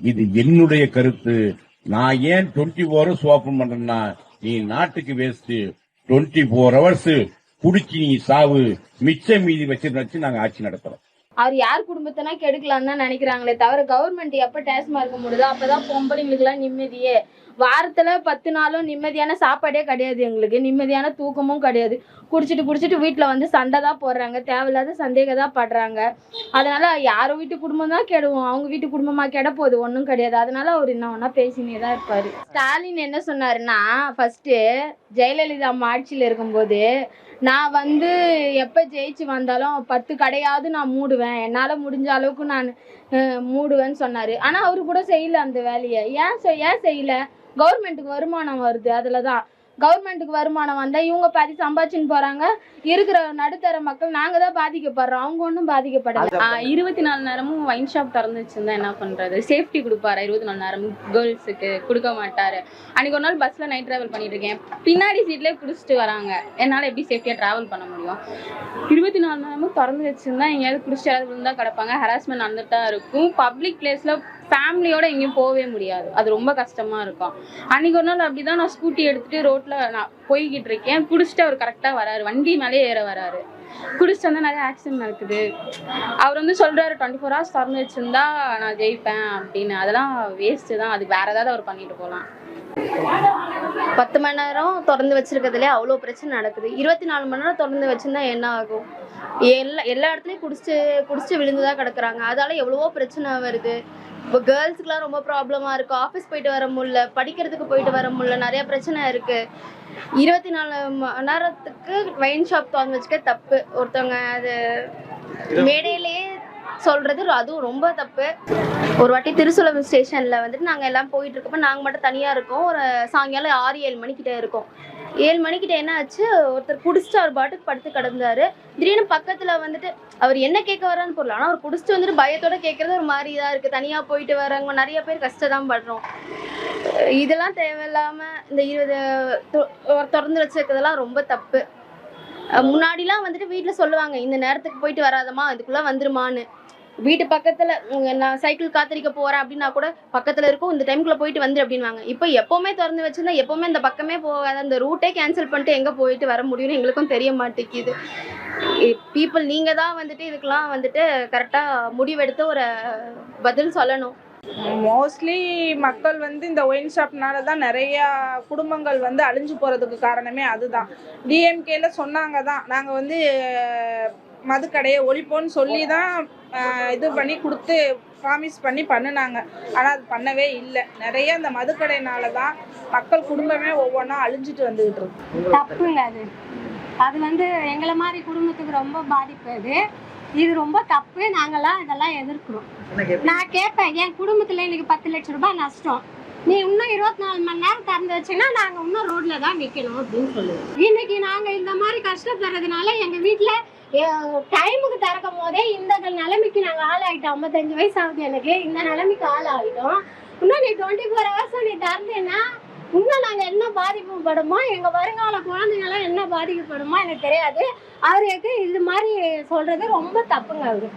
இது என்னுடைய கருத்து. நான் ஏன் டுவெண்ட்டி ஃபோர் ஹவர்ஸ் ஓபன் பண்றேன்னா நீ நாட்டுக்கு வேஸ்ட் டுவெண்ட்டி ஃபோர் ஹவர்ஸ் குடிச்சு நீ சாவு மிச்ச மீதி வச்சு வச்சு நாங்க ஆட்சி நடத்துறோம். அவர் யார் குடும்பத்தினா கெடுக்கலாம் தான் நினைக்கிறாங்களே தவிர கவர்மெண்ட் எப்ப டாஸ்மார்க் முடியுதோ அப்பதான் பொம்பளைங்களுக்குலாம் நிம்மதியே. வாரத்துல பத்து நாளும் நிம்மதியான சாப்பாடே கிடையாது எங்களுக்கு. நிம்மதியான தூக்கமும் கிடையாது. குடிச்சிட்டு குடிச்சிட்டு வீட்டுல வந்து சண்டை தான் போடுறாங்க. தேவையில்லாத சந்தேகம் தான் படுறாங்க. அதனால யார் வீட்டு குடும்பம் தான் கெடுவோம். அவங்க வீட்டு குடும்பமா கெட போகுது. ஒன்றும் கிடையாது. அதனால அவர் என்ன ஒன்னா பேசினே தான் இருப்பாரு. ஸ்டாலின் என்ன சொன்னாருன்னா ஃபர்ஸ்ட் ஜெயலலிதா அம்மா ஆட்சியில் இருக்கும்போது நான் வந்து எப்போ ஜெயிச்சு வந்தாலும் பத்து கடையாவது நான் மூடுவேன். என்னால் முடிஞ்ச அளவுக்கு நான் மூடுவேன்னு சொன்னார். ஆனால் அவரு கூட செய்யல அந்த வேலையை. ஏன் செய்- ஏன் செய்யல? கவர்மெண்ட்டுக்கு வருமானம் வருது அதில் தான் கவர்மெண்ட்டுக்கு வருமானம் வந்தால் இவங்க பாதி சம்பாதிச்சுன்னு போகிறாங்க இருக்கிற நடுத்தர மக்கள் நாங்கள் தான் பாதிக்கப்படுறோம். அவங்க ஒன்றும் பாதிக்கப்படல. இருபத்தி நாலு நேரமும் ஒயின் ஷாப் திறந்து வச்சிருந்தா என்ன பண்றது? சேஃப்டி கொடுப்பாரு இருபத்தி நாலு நேரமும்? கேர்ள்ஸுக்கு கொடுக்க மாட்டாரு. அன்னைக்கு ஒரு நாள் பஸ்ல நைட் டிராவல் பண்ணிட்டு இருக்கேன். பின்னாடி சீட்லயே குடிச்சிட்டு வராங்க. என்னால எப்படி சேஃப்டியா டிராவல் பண்ண முடியும்? இருபத்தி நாலு நேரமும் திறந்து வச்சிருந்தா எங்கேயாவது குடிச்சிட்டு யாராவது விழுந்தா கிடப்பாங்க. ஹராஸ்மெண்ட் நடந்துட்டு தான் இருக்கும் பப்ளிக் பிளேஸ்ல ஃபேமிலியோட எங்கேயும் போகவே முடியாது. அது ரொம்ப கஷ்டமா இருக்கும். அன்னைக்கு ஒரு நாள் அப்படிதான் நான் ஸ்கூட்டி எடுத்துட்டு ரோட்ல நான் போய்கிட்டு இருக்கேன். குடிச்சிட்டு அவர் கரெக்டாக வராரு. வண்டி மேலே ஏற வராரு. குடிச்சிட்டு வந்தால் நிறைய ஆக்சிடென்ட் நடக்குது. அவர் வந்து சொல்றாரு டுவெண்ட்டி ஃபோர் ஹவர்ஸ் திறந்து வச்சிருந்தா நான் ஜெயிப்பேன் அப்படின்னு. அதெல்லாம் வேஸ்ட் தான். அதுக்கு வேற ஏதாவது அவர் பண்ணிட்டு போகலாம் பத்து மணி நேரம் திறந்து வச்சிருக்கிறதுலே அவ்வளோ பிரச்சனை நடக்குது. இருபத்தி நாலு மணி நேரம் திறந்து வச்சிருந்தா என்ன ஆகும்? எல்லா எல்லா இடத்துலையும் குடிச்சு குடிச்சு விழுந்து தான் கிடக்குறாங்க. அதால எவ்வளவோ பிரச்சனை வருது. இப்போ கேர்ள்ஸுக்குலாம் ரொம்ப ப்ராப்ளமாக இருக்குது ஆஃபீஸ் போயிட்டு வர முடியல படிக்கிறதுக்கு போயிட்டு வர முடியல நிறைய பிரச்சனை இருக்குது இருபத்தி நாலு மணி நேரத்துக்கு வைன் ஷாப் திறந்து வச்சுக்க தப்பு. ஒருத்தவங்க அது மேடையிலேயே சொல்றது அதுவும் ரொம்ப தப்பு. ஒரு வாட்டி திருசுலம் ஸ்டேஷன்ல வந்துட்டு நாங்க எல்லாம் போயிட்டு இருக்கப்ப நாங்க மட்டும் தனியா இருக்கோம். ஒரு சாயங்காலம் ஆறு ஏழு மணிக்கிட்ட இருக்கோம். ஏழு மணிக்கிட்ட என்ன ஆச்சு? ஒருத்தர் குடிச்சிட்டு அவர் பாட்டுக்கு படுத்து கிடந்தாரு. திடீர்னு பக்கத்துல வந்துட்டு அவர் என்ன கேட்க வரான்னு பொருள் ஆனா அவர் குடிச்சிட்டு வந்துட்டு பயத்தோட கேட்கறது ஒரு மாதிரி தான் இருக்கு. தனியா போயிட்டு வரவங்க நிறைய பேர் கஷ்டம் படுறோம். இதெல்லாம் தேவையில்லாம இந்த இருபது திறந்து வச்சிருக்கிறதெல்லாம் ரொம்ப தப்பு. முன்னாடிலாம் வந்துட்டு வீட்டில் சொல்லுவாங்க இந்த நேரத்துக்கு போயிட்டு வராதம்மா இதுக்குள்ள வந்துருமான்னு. வீட்டு பக்கத்துல நான் சைக்கிள் காத்திரிக்க போறேன் அப்படின்னா கூட பக்கத்துல இருக்கும். இந்த டைம்குள்ள போயிட்டு வந்து அப்படின்வாங்க இப்போ எப்பவுமே திறந்து வச்சிருந்தா எப்பவுமே இந்த பக்கமே போகாத. அந்த ரூட்டே கேன்சல் பண்ணிட்டு எங்க போயிட்டு வர முடியும்னு எங்களுக்கும் தெரிய மாட்டேங்குது. பீப்புள் நீங்க தான் வந்துட்டு இதுக்கெல்லாம் வந்துட்டு கரெக்டா முடிவெடுத்து ஒரு பதில் சொல்லணும். மோஸ்ட்லி மக்கள் வந்து இந்த ஒயின் ஷாப்னால தான் நிறைய குடும்பங்கள் வந்து அழிஞ்சு போகிறதுக்கு காரணமே அதுதான். டிஎம்கேல சொன்னாங்க தான். நாங்கள் வந்து மதுக்கடையை ஒழிப்போம்னு சொல்லி தான் இது பண்ணி கொடுத்து ப்ராமிஸ் பண்ணி பண்ணுனாங்க. ஆனால் அது பண்ணவே இல்லை. நிறைய அந்த மதுக்கடையினால தான் மக்கள் குடும்பமே ஒவ்வொன்றா அழிஞ்சிட்டு வந்துகிட்டு இருக்கு. தப்புங்க அது. அது வந்து எங்களை மாதிரி குடும்பத்துக்கு ரொம்ப பாதிப்பு அது. இது ரொம்ப தப்பு. நாங்கெல்லாம் இதெல்லாம் எதிர்க்கிறோம். நான் கேட்பேன் என் குடும்பத்துல இன்னைக்கு பத்து லட்சம் ரூபாய் நஷ்டம். நீ இன்னும் இருபத்தி நாலு மணி நேரம் திறந்து வச்சீங்கன்னா நாங்கள் இன்னும் ரோட்ல தான் நிற்கணும் அப்படின்னு சொல்லுவோம். இன்னைக்கு நாங்கள் இந்த மாதிரி கஷ்டப்படுறதுனால எங்கள் வீட்டில் டைமுக்கு திறக்கும் போதே இந்த நிலைமைக்கு ஆள் ஆகிட்டோம் ஐம்பத்தஞ்சு வயசு ஆகுது எனக்கு. இந்த நிலைமைக்கு ஆகிடும் இன்னும் நீ டுவெண்ட்டி ஃபோர் ஹவர்ஸ் நீ திறந்தேன்னா இன்னும் நாங்கள் என்ன பாதிப்புப்படுமோ எங்கள் வருங்கால குழந்தைங்கெல்லாம் என்ன பாதிக்கப்படுமோ எனக்கு தெரியாது. அவருக்கு இது மாதிரி சொல்கிறது ரொம்ப தப்புங்க அவரு.